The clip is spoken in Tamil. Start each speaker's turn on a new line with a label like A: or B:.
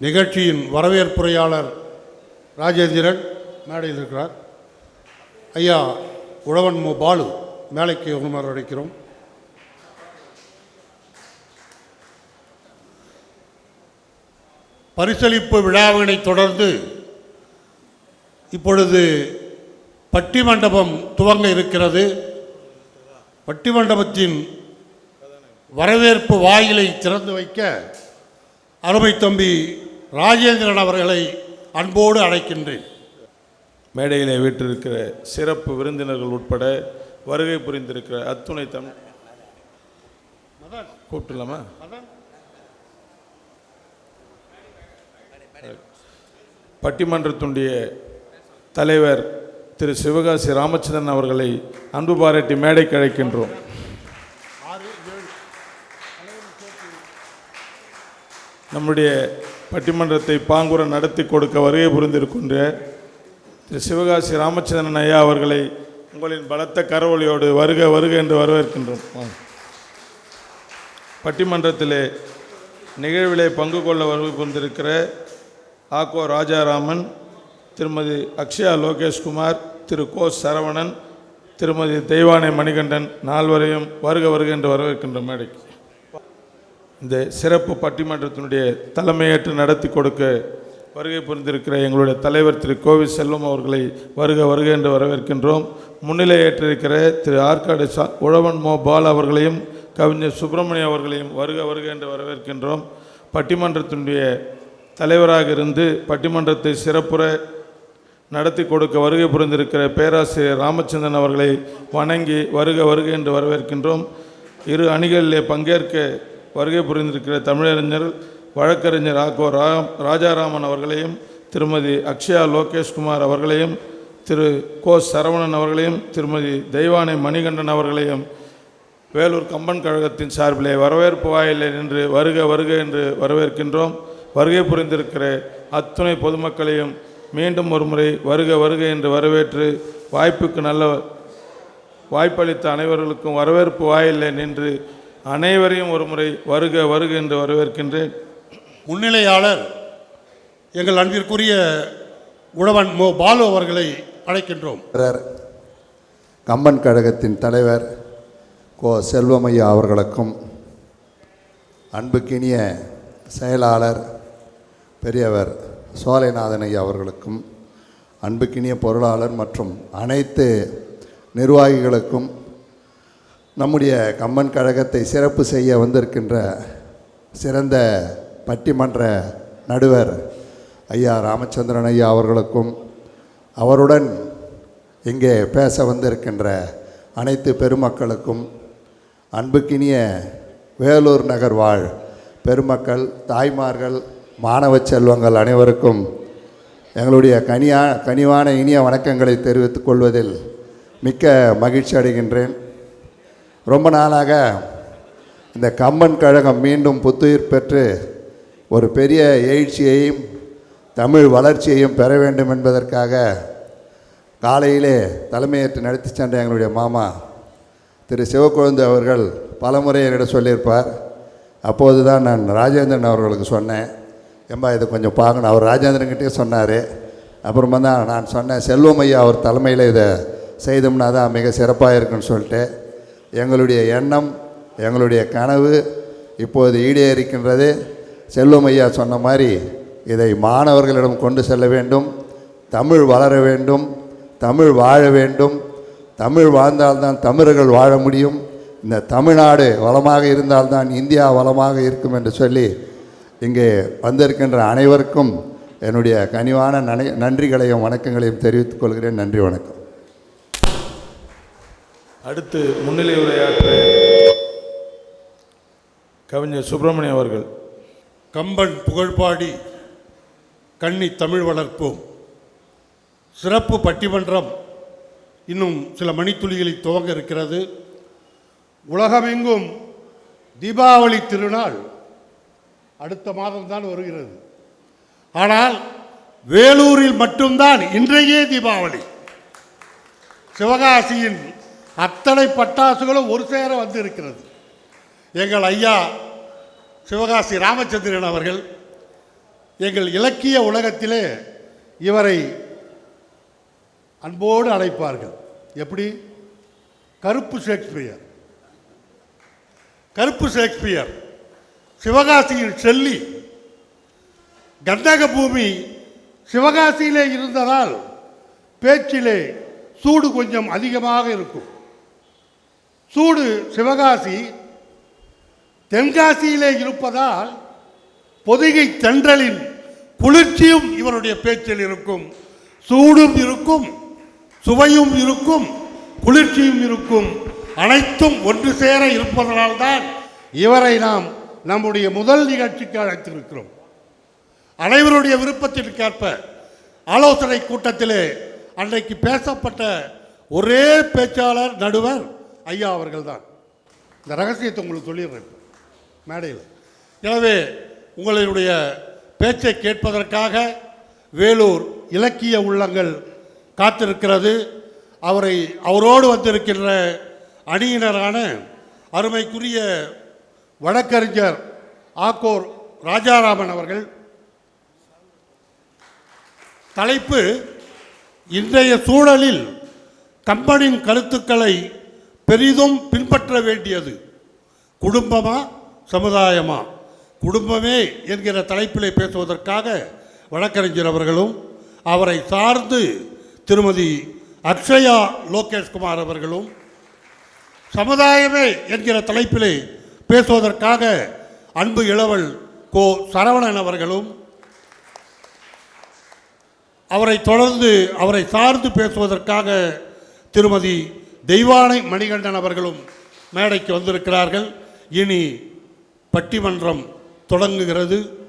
A: நிகழ்ச்சியின் வரவேற்புரையாளர் ராஜேந்திரன் மேடையில் இருக்கிறார் ஐயா உழவன் மு. பாலு மேலைக்கு உணர் அழைக்கிறோம். பரிசளிப்பு விழாவினை தொடர்ந்து இப்பொழுது பட்டி மண்டபம் துவங்க இருக்கிறது. பட்டி மண்டபத்தின் வரவேற்பு வாயிலை திறந்து வைக்க அருமை தம்பி ராஜேந்திரன் அவர்களை அன்போடு அழைக்கின்றேன்.
B: மேடையிலே வீற்றிருக்கிற சிறப்பு விருந்தினர்கள் உட்பட வருகை புரிந்திருக்கிற அத்துணை தமிழ் கூப்பிட்டுலாமா பட்டிமன்றத்துடைய தலைவர் திரு சிவகாசி ராமச்சந்திரன் அவர்களை அன்பு பாராட்டி மேடைக்கு அழைக்கின்றோம். நம்முடைய பட்டிமன்றத்தை பாங்குற நடத்தி கொடுக்க வருகை புரிந்திருக்கின்ற திரு சிவகாசி ராமச்சந்திரன் ஐயா அவர்களை உங்களின் பலத்த கரவொலியோடு வருக வருக என்று வரவேற்கின்றோம். பட்டிமன்றத்திலே நிகழ்விலே பங்கு கொள்ள வருகை புரிந்திருக்கிற ஆக்கோ ராஜாராமன் திருமதி அக்ஷயா லோகேஷ்குமார் திரு. கோ. சரவணன் திருமதி தெய்வானை மணிகண்டன் நால்வரையும் வருக வருக என்று வரவேற்கின்ற மேடைக்கு. இந்த சிறப்பு பட்டிமன்றத்தினுடைய தலைமையேற்று நடத்தி கொடுக்க வருகை புரிந்திருக்கிற எங்களுடைய தலைவர் திரு கோவி செல்வம் அவர்களை வருக வருக என்று வரவேற்கின்றோம். முன்னிலை ஏற்றிருக்கிற திரு ஆற்காடு சா உழவன் மோ பால் அவர்களையும் கவிஞர் சுப்பிரமணியம் அவர்களையும் வருக வருக என்று வரவேற்கின்றோம். பட்டிமன்றத்தினுடைய தலைவராக இருந்து பட்டிமன்றத்தை சிறப்புற நடத்தி கொடுக்க வருகை புரிந்திருக்கிற பேராசிரியர் ராமச்சந்திரன் அவர்களை வணங்கி வருக வருக என்று வரவேற்கின்றோம். இரு அணிகளிலே பங்கேற்க வருகை புரிந்திருக்கிற தமிழறிஞர் வழக்கறிஞர் ஆகோ ரா ராஜாராமன் அவர்களையும் திருமதி அக்ஷயா லோகேஷ்குமார் அவர்களையும் திரு கோ சரவணன் அவர்களையும் திருமதி தெய்வானை மணிகண்டன் அவர்களையும் வேலூர் கம்பன் கழகத்தின் சார்பிலே வரவேற்பு வாயிலே நின்று வருக வருக என்று வரவேற்கின்றோம். வருகை புரிந்திருக்கிற அத்துணை பொதுமக்களையும் மீண்டும் ஒருமுறை வருக வருக என்று வரவேற்று வாய்ப்புக்கு நல்ல வாய்ப்பளித்த அனைவர்களுக்கும் வரவேற்பு வாயிலே நின்று அனைவரையும் ஒருமுறை வருக வருக என்று வரவேற்கின்றேன்.
A: முன்னிலையாளர் எங்கள் அன்பிற்குரிய உழவன் மோ. பாலு அவர்களை அழைக்கின்றோம்.
C: கம்பன் கழகத்தின் தலைவர் கோ. செல்வமையா அவர்களுக்கும் அன்புக்கினிய செயலாளர் பெரியவர் சோலைநாதன் ஐயா அவர்களுக்கும் அன்புக்கினிய பொருளாளர் மற்றும் அனைத்து நிர்வாகிகளுக்கும் நம்முடைய கம்மன் கழகத்தை சிறப்பு செய்ய வந்திருக்கின்ற சிறந்த பட்டிமன்ற நடுவர் ஐயா ராமச்சந்திரன் ஐயா அவர்களுக்கும் அவருடன் இங்கே பேச வந்திருக்கின்ற அனைத்து பெருமக்களுக்கும் அன்புக்கினிய வேலூர் நகர் வாழ் பெருமக்கள் தாய்மார்கள் மாணவ செல்வங்கள் அனைவருக்கும் எங்களுடைய கனியா கனிவான இனிய வணக்கங்களை தெரிவித்துக் கொள்வதில் மிக்க மகிழ்ச்சி அடைகின்றேன். ரொம்ப நாளாக இந்த கம்பன் கழகம் மீண்டும் புத்துயிர் பெற்று ஒரு பெரிய எழுச்சியையும் தமிழ் வளர்ச்சியையும் பெற வேண்டும் என்பதற்காக காலையிலே தலைமையேற்று நடத்தி சென்ற எங்களுடைய மாமா திரு சிவக்கொழுந்து அவர்கள் பலமுறை என்னிடம் சொல்லியிருப்பார். அப்போது தான் நான் ராஜேந்திரன் அவர்களுக்கு சொன்னேன். ஏம்பா இதை கொஞ்சம் பார்க்கணும். அவர் ராஜேந்திரன்கிட்டே சொன்னார். அப்புறமா தான் நான் சொன்னேன் செல்வம் ஐயா அவர் தலைமையில் இதை செய்தோம்னா தான் மிக சிறப்பாக இருக்குன்னு சொல்லிட்டு. எங்களுடைய எண்ணம் எங்களுடைய கனவு இப்போது ஈடேறிக்கின்றது. செல்வம் ஐயா சொன்ன மாதிரி இதை மாணவர்களிடம் கொண்டு செல்ல வேண்டும். தமிழ் வளர வேண்டும். தமிழ் வாழ வேண்டும். தமிழ் வாழ்ந்தால்தான் தமிழர்கள் வாழ முடியும். இந்த தமிழ்நாடு வளமாக இருந்தால்தான் இந்தியா வளமாக இருக்கும் என்று சொல்லி இங்கே வந்திருக்கின்ற அனைவருக்கும் என்னுடைய கனிவான நனை நன்றிகளையும் வணக்கங்களையும் தெரிவித்துக் கொள்கிறேன். நன்றி வணக்கம்.
B: அடுத்து முன்னிலை உரையாற்ற கவிஞர் சுப்பிரமணியம் அவர்கள்.
A: கம்பன் புகழ்பாடி கன்னி தமிழ் வளர்ப்போம். சிறப்பு பட்டிமன்றம் இன்னும் சில மணித்துளிகளில் துவங்க இருக்கிறது. உலகமெங்கும் தீபாவளி திருநாள் அடுத்த மாதம்தான் வருகிறது. ஆனால் வேலூரில் மட்டும்தான் இன்றையே தீபாவளி. சிவகாசியின் அத்தனை பட்டாசுகளும் ஒரு சேர வந்து இருக்கிறது எங்கள் ஐயா சிவகாசி ராமச்சந்திரன் அவர்கள் எங்கள் இலக்கிய உலகத்திலே இவரை அன்போடு அழைப்பார்கள். எப்படி? கருப்பு ஷேக்ஸ்பியர். கருப்பு ஷேக்ஸ்பியர் சிவகாசியில் செல்லி கந்தக பூமி சிவகாசியிலே இருந்ததால் பேச்சிலே சூடு கொஞ்சம் அதிகமாக இருக்கும். சூடு சிவகாசி தென்காசியிலே இருப்பதால் பொதிகை தென்றலின் குளிர்ச்சியும் இவருடைய பேச்சில் இருக்கும். சூடும் இருக்கும் சுவையும் இருக்கும் குளிர்ச்சியும் இருக்கும். அனைத்தும் ஒன்று சேர இருப்பதனால்தான் இவரை நாம் நம்முடைய முதல் நிகழ்ச்சிக்கு அழைத்திருக்கிறோம். அனைவருடைய விருப்பத்திற்கேற்ப ஆலோசனை கூட்டத்திலே அன்றைக்கு பேசப்பட்ட ஒரே பேச்சாளர் நடுவர் ஐயா அவர்கள் தான் இந்த ரகசியத்தை உங்களுக்கு சொல்லிடுறேன் இப்ப, மேடையில். எனவே உங்களுடைய பேச்சை கேட்பதற்காக வேலூர் இலக்கிய உள்ளங்கள் காத்திருக்கிறது. அவரை அவரோடு வந்திருக்கின்ற அணியினரான அருமைக்குரிய வழக்கறிஞர் ஆக்கோர் ராஜாராமன் அவர்கள். தலைப்பு இன்றைய சூழலில் கம்பனின் கருத்துக்களை பெரிதும் பின்பற்ற வேண்டியது. குடும்பமா சமுதாயமா? குடும்பமே என்கிற தலைப்பிலே பேசுவதற்காக வழக்கறிஞர் அவர்களும் அவரை சார்ந்து திருமதி அக்ஷயா லோகேஷ்குமார் அவர்களும் சமுதாயமே என்கிற தலைப்பிலே பேசுவதற்காக அன்பு இளவல் கோ. சரவணன் அவர்களும் அவரை தொடர்ந்து அவரை சார்ந்து பேசுவதற்காக திருமதி தெய்வானை மணிகண்டன் அவர்களும் மேடைக்கு வந்திருக்கிறார்கள். இனி பட்டிமன்றம் தொடங்குகிறது.